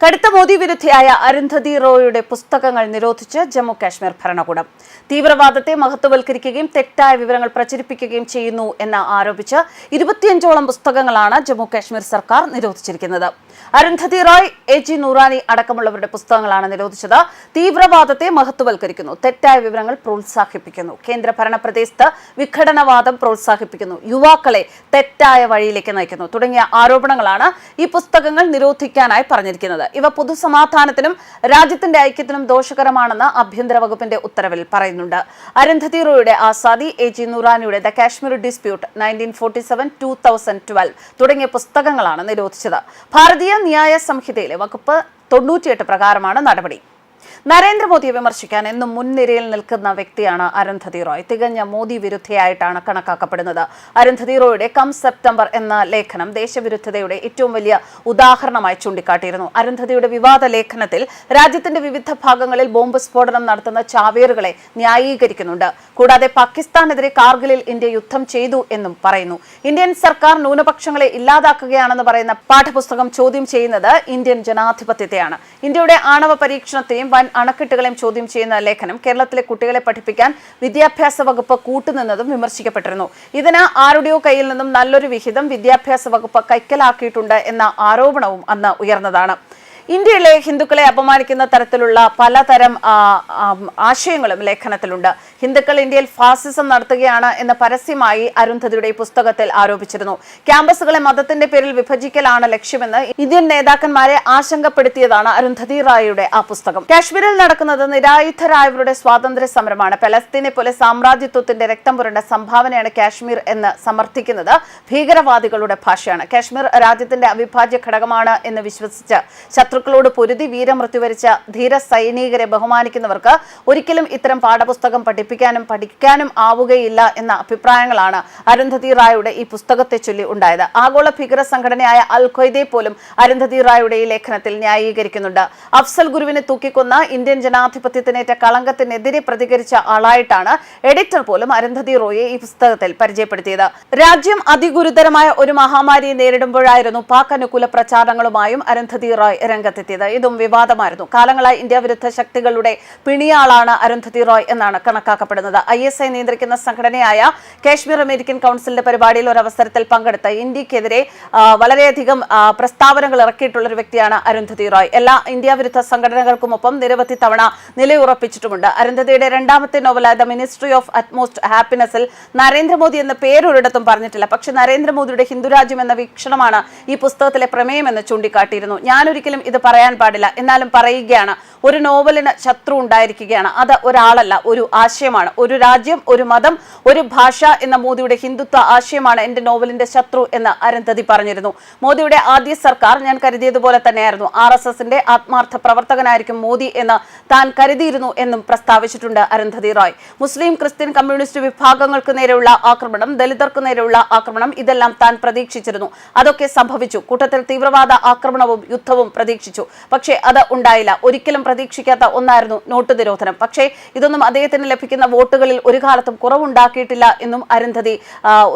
കടുത്ത മോദി വിരുദ്ധയായ അരുന്ധതി റോയുടെ പുസ്തകങ്ങൾ നിരോധിച്ച് ജമ്മു കാശ്മീർ ഭരണകൂടം. തീവ്രവാദത്തെ മഹത്വവൽക്കരിക്കുകയും തെറ്റായ വിവരങ്ങൾ പ്രചരിപ്പിക്കുകയും ചെയ്യുന്നു എന്ന് ആരോപിച്ച് ഇരുപത്തിയഞ്ചോളം പുസ്തകങ്ങളാണ് ജമ്മു കാശ്മീർ സർക്കാർ നിരോധിച്ചിരിക്കുന്നത്. അരുന്ധതി റോയ് എ ജി നൂറാനി അടക്കമുള്ളവരുടെ പുസ്തകങ്ങളാണ് നിരോധിച്ചത്. തീവ്രവാദത്തെ മഹത്വവൽക്കരിക്കുന്നു തെറ്റായ വിവരങ്ങൾ പ്രോത്സാഹിപ്പിക്കുന്നു. കേന്ദ്രഭരണ പ്രദേശത്ത് വിഘടനവാദം പ്രോത്സാഹിപ്പിക്കുന്നു യുവാക്കളെ തെറ്റായ വഴിയിലേക്ക് നയിക്കുന്നു തുടങ്ങിയ ആരോപണങ്ങളാണ് ഈ പുസ്തകങ്ങൾ നിരോധിക്കാനായി പറഞ്ഞിരിക്കുന്നത്. ഇവ പൊതുസമാധാനത്തിനും രാജ്യത്തിന്റെ ഐക്യത്തിനും ദോഷകരമാണെന്ന് ആഭ്യന്തര വകുപ്പിന്റെ ഉത്തരവിൽ പറയുന്നുണ്ട്. അരുന്ധതി റോയുടെ Azadi A G നൂറാനിയുടെ the Kashmir dispute nineteen forty seven two thousand twelve തുടങ്ങിയ പുസ്തകങ്ങളാണ് നിരോധിച്ചത്. ഭാരതീയ ന്യായ സംഹിതയിലെ വകുപ്പ് തൊണ്ണൂറ്റിയെട്ട് പ്രകാരമാണ് നടപടി. നരേന്ദ്രമോദിയെ വിമർശിക്കാൻ എന്നും മുൻനിരയിൽ നിൽക്കുന്ന വ്യക്തിയാണ് അരുന്ധതി റോയ് തികഞ്ഞ മോദി വിരുദ്ധയായിട്ടാണ് കണക്കാക്കപ്പെടുന്നത്. അരുന്ധതി റോയുടെ കം സെപ്റ്റംബർ എന്ന ലേഖനം ദേശവിരുദ്ധതയുടെ ഏറ്റവും വലിയ ഉദാഹരണമായി ചൂണ്ടിക്കാട്ടിയിരുന്നു. അരുന്ധതിയുടെ വിവാദ ലേഖനത്തിൽ രാജ്യത്തിന്റെ വിവിധ ഭാഗങ്ങളിൽ ബോംബ് സ്ഫോടനം നടത്തുന്ന ചാവേറുകളെ ന്യായീകരിക്കുന്നുണ്ട്. കൂടാതെ പാകിസ്ഥാനെതിരെ കാർഗിലിൽ ഇന്ത്യ യുദ്ധം ചെയ്തു എന്നും പറയുന്നു. ഇന്ത്യൻ സർക്കാർ ന്യൂനപക്ഷങ്ങളെ ഇല്ലാതാക്കുകയാണെന്ന് പറയുന്ന പാഠപുസ്തകം ചോദ്യം ചെയ്യുന്നത് ഇന്ത്യൻ ജനാധിപത്യത്തെയാണ്. ഇന്ത്യയുടെ ആണവ പരീക്ഷണത്തെയും വൻ അണക്കെട്ടുകളെയും ചോദ്യം ചെയ്യുന്ന ലേഖനം കേരളത്തിലെ കുട്ടികളെ പഠിപ്പിക്കാൻ വിദ്യാഭ്യാസ വകുപ്പ് കൂട്ടുനിന്നതും വിമർശിക്കപ്പെട്ടിരുന്നു. ഇതിന് ആരുടെയോ കയ്യിൽ നിന്നും നല്ലൊരു വിഹിതം വിദ്യാഭ്യാസ വകുപ്പ് കൈക്കലാക്കിയിട്ടുണ്ട് എന്ന ആരോപണവും അന്ന് ഉയർന്നതാണ്. ഇന്ത്യയിലെ ഹിന്ദുക്കളെ അപമാനിക്കുന്ന തരത്തിലുള്ള പലതരം ആശയങ്ങളും ലേഖനത്തിലുണ്ട്. ഹിന്ദുക്കൾ ഇന്ത്യയിൽ ഫാസിസം നടത്തുകയാണ് എന്ന് പരസ്യമായി അരുന്ധതിയുടെ പുസ്തകത്തിൽ ആരോപിച്ചിരുന്നു. ക്യാമ്പസുകളെ മതത്തിന്റെ പേരിൽ വിഭജിക്കലാണ് ലക്ഷ്യമെന്ന് ഇന്ത്യൻ നേതാക്കന്മാരെ ആശങ്കപ്പെടുത്തിയതാണ് അരുന്ധതി റായിയുടെ ആ പുസ്തകം. കാശ്മീരിൽ നടക്കുന്നത് നിരായുധരായവരുടെ സ്വാതന്ത്ര്യ സമരമാണ്. പലസ്തീനെ പോലെ സാമ്രാജ്യത്വത്തിന്റെ രക്തം പുരണ്ട സംഭാവനയാണ് കാശ്മീർ എന്ന് സമർത്ഥിക്കുന്നത് ഭീകരവാദികളുടെ ഭാഷയാണ്. കാശ്മീർ രാജ്യത്തിന്റെ അവിഭാജ്യ ഘടകമാണ് എന്ന് വിശ്വസിച്ച് ശത്രുക്കളോട് പൊരുതി വീരമൃത്യു വരിച്ച ധീര സൈനികരെ ബഹുമാനിക്കുന്നവർക്ക് ഒരിക്കലും ഇത്തരം പാഠപുസ്തകം പഠിപ്പിക്കാനും പഠിക്കാനും ആവുകയില്ല എന്ന അഭിപ്രായങ്ങളാണ് അരുന്ധതി റായുടെ ഈ പുസ്തകത്തെ ചൊല്ലി ഉണ്ടായത്. ആഗോള ഭീകര സംഘടനയായ അൽ ഖ്വയ്ദയെ പോലും അരുന്ധതി റായുടെ ഈ ലേഖനത്തിൽ ന്യായീകരിക്കുന്നുണ്ട്. അഫ്സൽ ഗുരുവിനെ തൂക്കിക്കൊന്ന ഇന്ത്യൻ ജനാധിപത്യത്തിനേറ്റ കളങ്കത്തിനെതിരെ പ്രതികരിച്ച ആളായിട്ടാണ് എഡിറ്റർ പോലും അരുന്ധതി റോയെ ഈ പുസ്തകത്തിൽ പരിചയപ്പെടുത്തിയത്. രാജ്യം അതിഗുരുതരമായ ഒരു മഹാമാരിയെ നേരിടുമ്പോഴായിരുന്നു പാക് അനുകൂല പ്രചാരണങ്ങളുമായും അരുന്ധതി റോയ് രംഗത്തെത്തിയത്. ഇതും വിവാദമായിരുന്നു. കാലങ്ങളായി ഇന്ത്യ വിരുദ്ധ ശക്തികളുടെ പിണിയാളാണ് അരുന്ധതി റോയ് എന്നാണ് കണക്കാക്കപ്പെടുന്നത് ഐ എസ് ഐ നിയന്ത്രിക്കുന്ന സംഘടനയായ കാശ്മീർ അമേരിക്കൻ കൗൺസിലിന്റെ പരിപാടിയിൽ ഒരു അവസരത്തിൽ പങ്കെടുത്ത ഇന്ത്യക്കെതിരെ വളരെയധികം പ്രസ്താവനകൾ ഇറക്കിയിട്ടുള്ള ഒരു വ്യക്തിയാണ് അരുന്ധതി റോയ്. എല്ലാ ഇന്ത്യ വിരുദ്ധ സംഘടനകൾക്കുമൊപ്പം നിരവധി തവണ നിലയുറപ്പിച്ചിട്ടുമുണ്ട് അരുന്ധതിയുടെ രണ്ടാമത്തെ നോവലായ ദ മിനിസ്ട്രി ഓഫ് അറ്റ്മോസ്റ്റ് ഹാപ്പിനെസ്സിൽ നരേന്ദ്രമോദി എന്ന പേരൊരിടത്തും പറഞ്ഞിട്ടില്ല. പക്ഷേ നരേന്ദ്രമോദിയുടെ ഹിന്ദുരാജ്യം എന്ന വീക്ഷണമാണ് ഈ പുസ്തകത്തിലെ പ്രമേയമെന്ന് ചൂണ്ടിക്കാട്ടിയിരുന്നു. ഞാനൊരിക്കലും ഇത് പറയാൻ പാടില്ല. എന്നാലും പറയുകയാണ് ഒരു നോവലിന് ശത്രു ഉണ്ടായിരിക്കുകയാണ്. അത് ഒരാളല്ല ഒരു ആശയമാണ്. ഒരു രാജ്യം ഒരു മതം ഒരു ഭാഷ എന്ന മോദിയുടെ ഹിന്ദുത്വ ആശയമാണ് എന്റെ നോവലിന്റെ ശത്രു എന്ന് അരുന്ധതി പറഞ്ഞിരുന്നു. മോദിയുടെ ആദ്യ സർക്കാർ ഞാൻ കരുതിയതുപോലെ തന്നെയായിരുന്നു. ആർ എസ് എസിന്റെ ആത്മാർത്ഥ പ്രവർത്തകനായിരിക്കും മോദി എന്ന് താൻ കരുതിയിരുന്നു എന്നും പ്രസ്താവിച്ചിട്ടുണ്ട് Arundhati Roy. Muslim Christian communist വിഭാഗങ്ങൾക്ക് നേരെയുള്ള ആക്രമണം ദലിതർക്ക് നേരെയുള്ള ആക്രമണം ഇതെല്ലാം താൻ പ്രതീക്ഷിച്ചിരുന്നു. അതൊക്കെ സംഭവിച്ചു. കൂട്ടത്തിൽ തീവ്രവാദ ആക്രമണവും യുദ്ധവും പ്രതീക്ഷിച്ചു. പക്ഷേ അത് ഉണ്ടായില്ല. ഒരിക്കലും പ്രതീക്ഷിക്കാത്ത ഒന്നായിരുന്നു നോട്ട് നിരോധനം. പക്ഷേ ഇതൊന്നും അദ്ദേഹത്തിന് ലഭിക്കുന്ന വോട്ടുകളിൽ ഒരു കാലത്തും കുറവുണ്ടാക്കിയിട്ടില്ല എന്നും അരുന്ധതി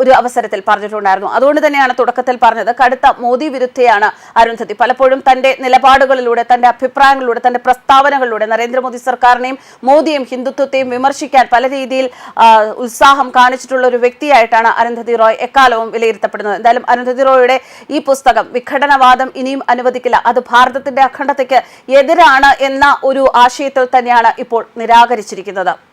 ഒരു അവസരത്തിൽ പറഞ്ഞിട്ടുണ്ടായിരുന്നു. അതുകൊണ്ട് തന്നെയാണ് തുടക്കത്തിൽ പറഞ്ഞത്. കടുത്ത മോദി വിരുദ്ധയാണ് അരുന്ധതി. പലപ്പോഴും തന്റെ നിലപാടുകളിലൂടെ തന്റെ അഭിപ്രായങ്ങളിലൂടെ തന്റെ പ്രസ്താവനകളിലൂടെ നരേന്ദ്രമോദി സർക്കാരിനെയും മോദിയും ഹിന്ദുത്വത്തെയും വിമർശിക്കാൻ പല രീതിയിൽ ഉത്സാഹം കാണിച്ചിട്ടുള്ള ഒരു വ്യക്തിയായിട്ടാണ് അരുന്ധതി റോയ് എക്കാലവും വിലയിരുത്തപ്പെടുന്നത്. എന്തായാലും അരുന്ധതി റോയുടെ ഈ പുസ്തകം വിഘടനവാദം ഇനിയും അനുവദിക്കില്ല. അത് ഭാരതത്തിന്റെ അഖണ്ഡതയ്ക്ക് എതിരാണ് എന്ന ഒരു ആശയത്തിൽ തന്നെയാണ് ഇപ്പോൾ നിരാകരിച്ചിരിക്കുന്നത്.